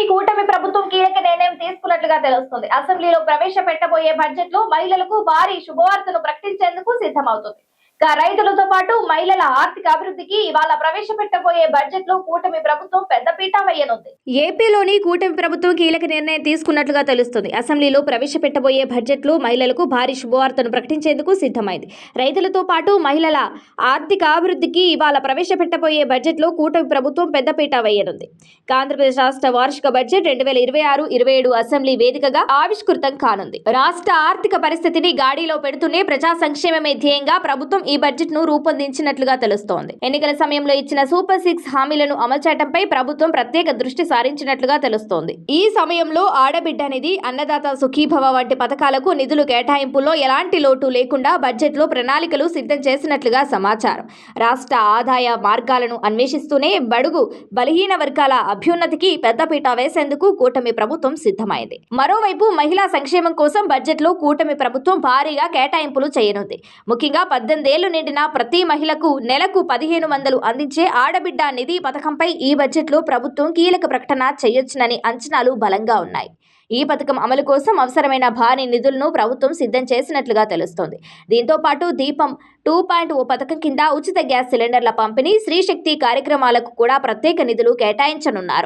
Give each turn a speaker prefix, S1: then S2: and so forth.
S1: ఈ కూటమి ప్రభుత్వం కీలక నిర్ణయం తీసుకున్నట్లుగా తెలుస్తుంది. అసెంబ్లీలో ప్రవేశపెట్టబోయే బడ్జెట్లో మహిళలకు భారీ శుభవార్తను ప్రకటించేందుకు సిద్ధమవుతుంది. రైతులతో పాటు మహిళల ఆర్థిక అభివృద్ధికి ఇవాళ ప్రవేశపెట్టబోయే బడ్జెట్లో కూటమి ప్రభుత్వం పెద్దపీట వేయనుంది
S2: ఏపీలోని కూటమి ప్రభుత్వం కీలక నిర్ణయం తీసుకున్నట్లుగా తెలుస్తుంది. అసెంబ్లీలో ప్రవేశపెట్టబోయే బడ్జెట్లో మహిళలకు భారీ శుభవార్తను ప్రకటించేందుకు సిద్ధమైంది. రైతులతో పాటు మహిళల ఆర్థిక అభివృద్ధికి ఇవాళ ప్రవేశపెట్టబోయే బడ్జెట్లో కూటమి ప్రభుత్వం పెద్దపీట వేయనుంది. ఆంధ్రప్రదేశ్ రాష్ట్ర వార్షిక బడ్జెట్ రెండు వేల ఇరవై ఆరు ఇరవై ఏడు అసెంబ్లీ వేదికగా ఆవిష్కృతం కానుంది. రాష్ట్ర ఆర్థిక పరిస్థితిని గాడిలో పెడుతూనే ప్రజా సంక్షేమమే ధ్యేయంగా ప్రభుత్వం ఈ బడ్జెట్ను రూపొందించినట్లుగా తెలుస్తోంది. ఎన్నికల సమయంలో ఇచ్చిన సూపర్ సిక్స్ హామీలను అమలు చేయడంపై ప్రభుత్వం ప్రత్యేక దృష్టి సారించినట్లుగా తెలుస్తోంది. ఈ సమయంలో ఆడబిడ్డ నిధి అన్నదాత సుఖీభవ వంటి పథకాలకు నిధులు కేటాయింపుల్లో ఎలాంటి లోటు లేకుండా బడ్జెట్లో ప్రణాళికలు సిద్ధం చేసినట్లుగా సమాచారం. రాష్ట్ర ఆదాయ మార్గాలను అన్వేషిస్తూనే బడుగు బలహీన వర్గాల అభ్యున్నతికి పెద్దపీట వేసేందుకు కూటమి ప్రభుత్వం సిద్ధమైంది. మరోవైపు మహిళా సంక్షేమం కోసం బడ్జెట్లో కూటమి ప్రభుత్వం భారీగా కేటాయింపులు చేయనుంది. ముఖ్యంగా పద్దెనిమిదేళ్ళు నిండిన ప్రతి మహిళకు నెలకు పదిహేను వందలు అందించే ఆడబిడ్డ నిధి పథకంపై ఈ బడ్జెట్లో ప్రభుత్వం కీలక ప్రకటన చేయొచ్చునని అంచనాలు బలంగా ఉన్నాయి. ఈ పథకం అమలు కోసం అవసరమైన భారీ నిధులను ప్రభుత్వం సిద్ధం చేసినట్లుగా తెలుస్తోంది. దీంతో పాటు దీపం టూ పాయింట్ ఓ పథకం కింద ఉచిత గ్యాస్ సిలిండర్ల పంపిణీ శ్రీశక్తి కార్యక్రమాలకు కూడా ప్రత్యేక నిధులు కేటాయించనున్నారు.